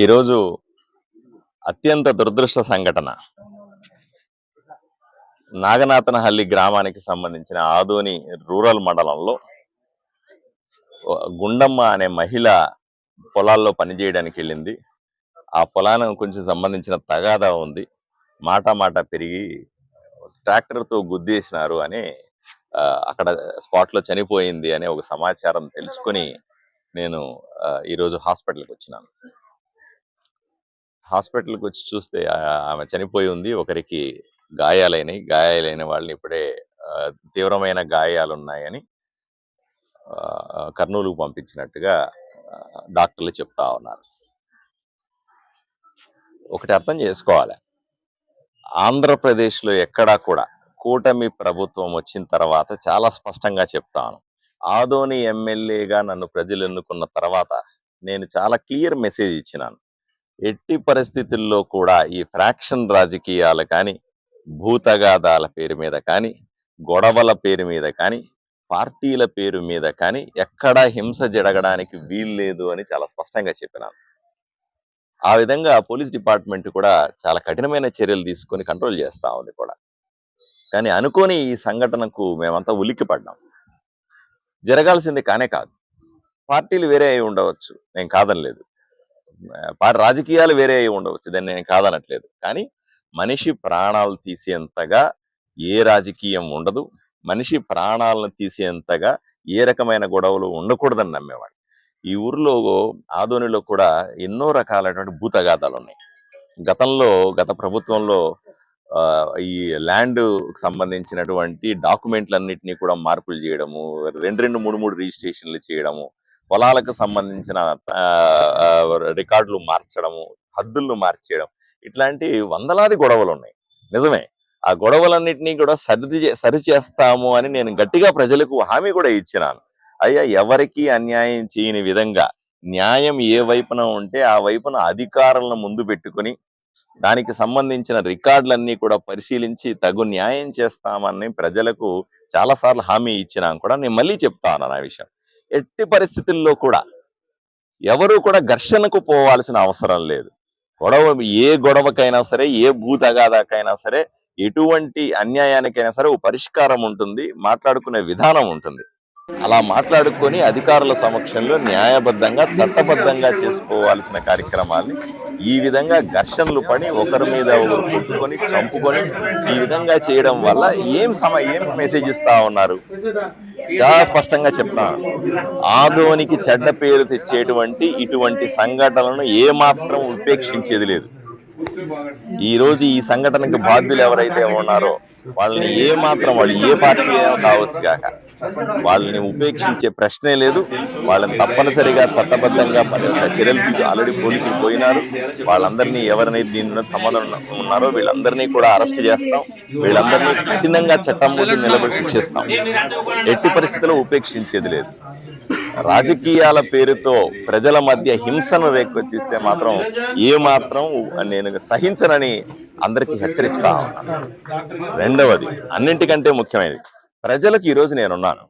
ఈరోజు అత్యంత దురదృష్ట సంఘటన. నాగనాథనహల్లి గ్రామానికి సంబంధించిన ఆదోని రూరల్ మండలంలో గుండమ్మ అనే మహిళ పొలాల్లో పనిచేయడానికి వెళ్ళింది. ఆ పొలానికి కొంచెం సంబంధించిన తగాదా ఉంది. మాట మాట పెరిగి ట్రాక్టర్తో గుద్దేసినారు అని అక్కడ స్పాట్లో చనిపోయింది అనే ఒక సమాచారం తెలుసుకొని నేను ఈరోజు హాస్పిటల్కి వచ్చినాను. హాస్పిటల్కి వచ్చి చూస్తే ఆమె చనిపోయి ఉంది ఒకరికి గాయాలైనవి గాయాలైన వాళ్ళని ఇప్పుడే తీవ్రమైన గాయాలు ఉన్నాయని కర్నూలుకు పంపించినట్టుగా డాక్టర్లు చెప్తా ఉన్నారు. ఒకటి అర్థం చేసుకోవాలి. ఆంధ్రప్రదేశ్లో ఎక్కడా కూడా కూటమి ప్రభుత్వం వచ్చిన తర్వాత చాలా స్పష్టంగా చెప్తాను. ఆదోని ఎమ్మెల్యేగా నన్ను ప్రజలు ఎన్నుకున్న తర్వాత నేను చాలా క్లియర్ మెసేజ్ ఇచ్చినాను. ఎట్టి పరిస్థితుల్లో కూడా ఈ ఫ్రాక్షన్ రాజకీయాలు కానీ భూతగాదాల పేరు మీద కానీ గొడవల పేరు మీద కానీ పార్టీల పేరు మీద కానీ ఎక్కడా హింస జరగడానికి వీల్లేదు అని చాలా స్పష్టంగా చెప్పినాను. ఆ విధంగా పోలీస్ డిపార్ట్మెంట్ కూడా చాలా కఠినమైన చర్యలు తీసుకొని కంట్రోల్ చేస్తూ ఉంది కూడా. కానీ అనుకోని ఈ సంఘటనకు మేమంతా ఉలిక్కి పడ్డాం. జరగాల్సింది కానే కాదు. పార్టీలు వేరే అయి ఉండవచ్చు. నేను కాదనలేదు. లేదు రాజకీయాలు వేరే అయి ఉండవచ్చు దాన్ని నేను కాదనట్లేదు. కానీ మనిషి ప్రాణాలు తీసేంతగా ఏ రాజకీయం ఉండదు. మనిషి ప్రాణాలను తీసేంతగా ఏ రకమైన గొడవలు ఉండకూడదని నమ్మేవాడు ఈ ఊర్లో ఆదోనిలో కూడా ఎన్నో రకాలైనటువంటి భూతగాథాలు ఉన్నాయి గతంలో గత ప్రభుత్వంలో ఈ ల్యాండ్ సంబంధించినటువంటి డాక్యుమెంట్లన్నింటినీ కూడా మార్పులు చేయడము రెండు రెండు మూడు మూడు రిజిస్ట్రేషన్లు చేయడము పొలాలకు సంబంధించిన రికార్డులు మార్చడము హద్దులను మార్చేయడం ఇట్లాంటి వందలాది గొడవలు ఉన్నాయి నిజమే. ఆ గొడవలన్నింటినీ కూడా సరిది సరిచేస్తాము సరి చేస్తాము అని నేను గట్టిగా ప్రజలకు హామీ కూడా ఇచ్చినాను. అయ్యా ఎవరికి అన్యాయం చేయని విధంగా న్యాయం ఏ వైపున ఉంటే ఆ వైపున అధికారులను ముందు పెట్టుకుని దానికి సంబంధించిన రికార్డులన్నీ కూడా పరిశీలించి తగు న్యాయం చేస్తామని ప్రజలకు చాలాసార్లు హామీ ఇచ్చినా కూడా నేను మళ్ళీ చెప్తాను నా విషయం. ఎట్టి పరిస్థితుల్లో కూడా ఎవరు కూడా ఘర్షణకు పోవాల్సిన అవసరం లేదు. గొడవ ఏ గొడవకైనా సరే ఏ భూతగాదాకైనా సరే ఎటువంటి అన్యాయానికైనా సరే ఓ పరిష్కారం ఉంటుంది మాట్లాడుకునే విధానం ఉంటుంది. అలా మాట్లాడుకొని అధికారుల సమక్షంలో న్యాయబద్ధంగా చట్టబద్ధంగా చేసుకోవాల్సిన కార్యక్రమాల్ని ఈ విధంగా ఘర్షణలు పడి ఒకరి మీద ఒకరు కొట్టుకొని చంపుకొని ఈ విధంగా చేయడం వల్ల ఏం సమ ఏం మెసేజ్ ఇస్తా ఉన్నారు? చాలా స్పష్టంగా చెప్తాను ఆదోనికి చెడ్డ పేరు తెచ్చేటువంటి ఇటువంటి సంఘటనలను ఏ మాత్రం ఉపేక్షించేది లేదు. ఈ రోజు ఈ సంఘటనకి బాధ్యులు ఎవరైతే ఉన్నారో వాళ్ళని ఏ మాత్రం వాళ్ళు ఏ పార్టీ కావచ్చు కాక వాళ్ళని ఉపేక్షించే ప్రశ్నే లేదు. వాళ్ళని తప్పనిసరిగా చట్టబద్ధంగా చర్యలు తీసు ఆల్రెడీ పోలీసులు పోయినారు. వాళ్ళందరినీ ఎవరినైతే దీనిలో సంబంధం ఉన్నారో వీళ్ళందరినీ కూడా అరెస్ట్ చేస్తాం. వీళ్ళందరినీ కఠినంగా చట్టం ముందు నిలబడి శిక్షిస్తాం. ఎట్టి పరిస్థితుల్లో ఉపేక్షించేది లేదు. రాజకీయాల పేరుతో ప్రజల మధ్య హింసను రేకొచ్చిస్తే మాత్రం ఏ మాత్రం నేను సహించనని అందరికీ హెచ్చరిస్తా ఉన్నాను. రెండవది అన్నింటికంటే ముఖ్యమైనది ప్రజలకు ఈరోజు నేనున్నాను.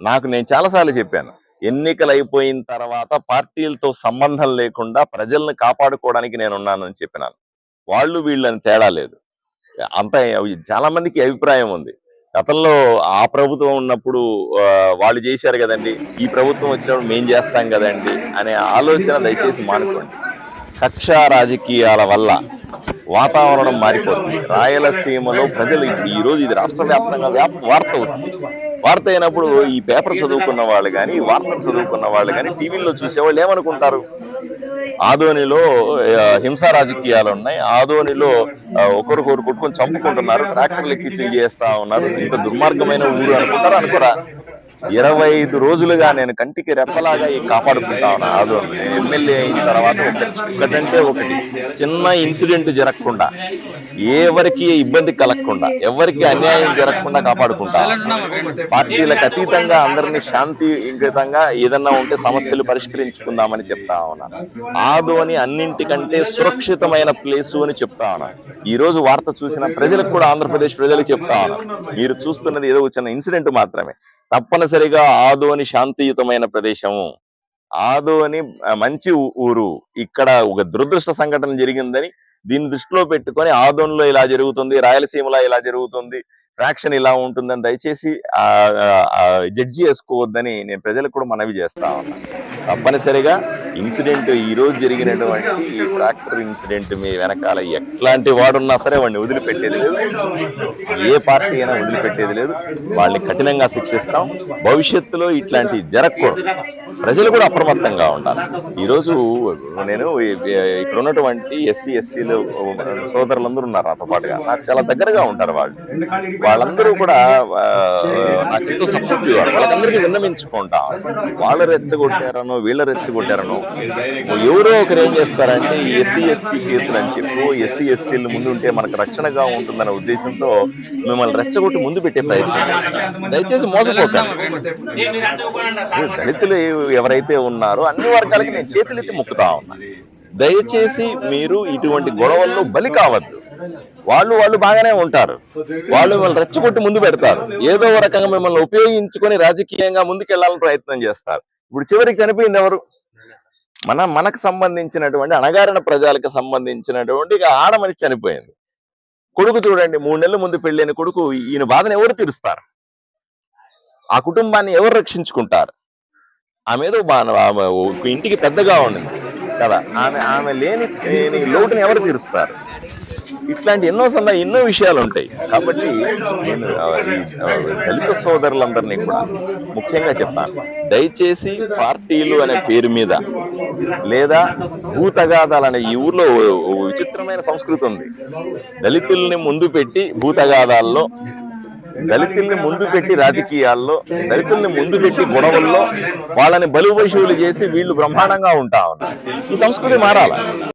నాకు నేను చాలాసార్లు చెప్పాను ఎన్నికలు అయిపోయిన తర్వాత పార్టీలతో సంబంధం లేకుండా ప్రజల్ని కాపాడుకోవడానికి నేను అని చెప్పినాను. వాళ్ళు వీళ్ళని తేడా లేదు. అంత చాలా మందికి అభిప్రాయం ఉంది. గతంలో ఆ ప్రభుత్వం ఉన్నప్పుడు వాళ్ళు చేశారు కదండి ఈ ప్రభుత్వం వచ్చినప్పుడు మేం చేస్తాం కదండి అనే ఆలోచన దయచేసి మానుకోండి. కక్ష రాజకీయాల వల్ల వాతావరణం మారిపోతుంది. రాయలసీమలో ప్రజలు ఇప్పుడు ఈ రోజు ఇది రాష్ట్ర వ్యాప్తంగా వ్యాప్- వార్త అవుతుంది. వార్త అయినప్పుడు ఈ పేపర్ చదువుకున్న వాళ్ళు కానీ వార్తలు చదువుకున్న వాళ్ళు కానీ టీవీలో చూసేవాళ్ళు ఏమనుకుంటారు? ఆదోనిలో హింసా రాజకీయాలు ఉన్నాయి. ఆదోనిలో ఒకరికొకరు కొట్టుకొని చంపుకుంటున్నారు. ట్రాక్టర్లు ఎక్కి చేస్తా ఉన్నారు. ఇంత దుర్మార్గమైన ఊరు అనుకుంటారు? అనుకోరా? ఇరవై ఐదు రోజులుగా నేను కంటికి రెప్పలాగా కాపాడుకుంటా ఉన్నా నేను ఎమ్మెల్యే అయిన తర్వాత ఒకటంటే ఒకటి. చిన్న ఇన్సిడెంట్ జరగకుండా ఎవరికి ఇబ్బంది కలగకుండా ఎవరికి అన్యాయం జరగకుండా కాపాడుకుంటా. పార్టీలకు అతీతంగా అందరినీ శాంతియుతంగా ఏదన్నా ఉంటే సమస్యలు పరిష్కరించుకుందామని చెప్తా ఉన్నాను ఆదోని అన్నింటికంటే సురక్షితమైన ప్లేసు అని చెప్తా ఉన్నాను ఈ రోజు వార్త చూసిన ప్రజలకు కూడా ఆంధ్రప్రదేశ్ ప్రజలకు చెప్తా ఉన్నాను మీరు చూస్తున్నది ఏదో చిన్న ఇన్సిడెంట్ మాత్రమే. తప్పనిసరిగా ఆదోని శాంతియుతమైన ప్రదేశము. ఆదోని అని మంచి ఊరు. ఇక్కడ ఒక దురదృష్ట సంఘటన జరిగిందని దీన్ని దృష్టిలో పెట్టుకొని ఆదోన్లో ఇలా జరుగుతుంది రాయలసీమలో ఇలా జరుగుతుంది ఫ్రాక్షన్ ఇలా ఉంటుందని దయచేసి జడ్జి చేసుకోవద్దని నేను ప్రజలకు కూడా మనవి చేస్తా ఉన్నాను. తప్పనిసరిగా ఇన్సిడెంట్ ఈ రోజు జరిగినటువంటి ఈ ట్రాక్టర్ ఇన్సిడెంట్ మీ వెనకాల ఎట్లాంటి వాడున్నా సరే వాడిని వదిలిపెట్టేది లేదు. ఏ పార్టీ అయినా వదిలిపెట్టేది లేదు. వాళ్ళని కఠినంగా శిక్షిస్తాం. భవిష్యత్తులో ఇట్లాంటి జరగకూడదు. ప్రజలు కూడా అప్రమత్తంగా ఉండాలి. ఈరోజు నేను ఇక్కడ ఉన్నటువంటి ఎస్సీ ఎస్టీలు సోదరులందరూ ఉన్నారు నాతో పాటుగా. నాకు చాలా దగ్గరగా ఉంటారు వాళ్ళు. వాళ్ళందరూ కూడా నాకు ఎంతో సపోర్ట్ వాళ్ళందరికీ విన్నమించుకుంటాం వాళ్ళు రెచ్చగొట్టారనో వీళ్ళు రెచ్చగొట్టారనో ఎవరో ఒకరు ఏం చేస్తారంటే ఎస్సీ ఎస్టీ కేసులు అని చెప్పు ఎస్సీ ఎస్టీలు ముందు ఉంటే మనకు రక్షణగా ఉంటుందనే ఉద్దేశంతో మిమ్మల్ని రెచ్చగొట్టి ముందు పెట్టే ప్రయత్నం దయచేసి మోసపోతాను దళితులు ఎవరైతే ఉన్నారో అన్ని వర్గాలకి నేను చేతులెత్తి మొక్కుతా ఉన్నాను దయచేసి మీరు ఇటువంటి గొడవల్లో బలి కావద్దు. వాళ్ళు వాళ్ళు బాగానే ఉంటారు. వాళ్ళు మిమ్మల్ని రెచ్చగొట్టి ముందు పెడతారు. ఏదో ఒక రకంగా మిమ్మల్ని ఉపయోగించుకొని రాజకీయంగా ముందుకెళ్ళాలని ప్రయత్నం చేస్తారు. ఇప్పుడు చివరికి చనిపోయింది ఎవరు? మన మనకు సంబంధించినటువంటి అణగారిన ప్రజలకు సంబంధించినటువంటి ఇక ఆడమనిషి చనిపోయింది. కొడుకు చూడండి మూడు నెలల ముందు పెళ్ళైన కొడుకు ఈయన బాధను ఎవరు తీరుస్తారు? ఆ కుటుంబాన్ని ఎవరు రక్షించుకుంటారు? ఆమె ఏదో ఇంటికి పెద్దగా ఉండింది కదా. ఆమె ఆమె లేని లోటుని ఎవరు తీరుస్తారు? ఇట్లాంటి ఎన్నో సంద ఎన్నో విషయాలు ఉంటాయి కాబట్టి నేను ఈ, దళిత సోదరులందరినీ కూడా ముఖ్యంగా చెప్తాను. దయచేసి పార్టీలు అనే పేరు మీద లేదా భూతగాదాలు అనే ఈ ఊర్లో విచిత్రమైన సంస్కృతి ఉంది. దళితుల్ని ముందు పెట్టి భూతగాదాల్లో దళితుల్ని ముందు పెట్టి రాజకీయాల్లో దళితుల్ని ముందు పెట్టి గొడవల్లో వాళ్ళని బలు చేసి వీళ్ళు బ్రహ్మాండంగా ఉంటా ఉన్నారు. ఈ సంస్కృతి మారాల?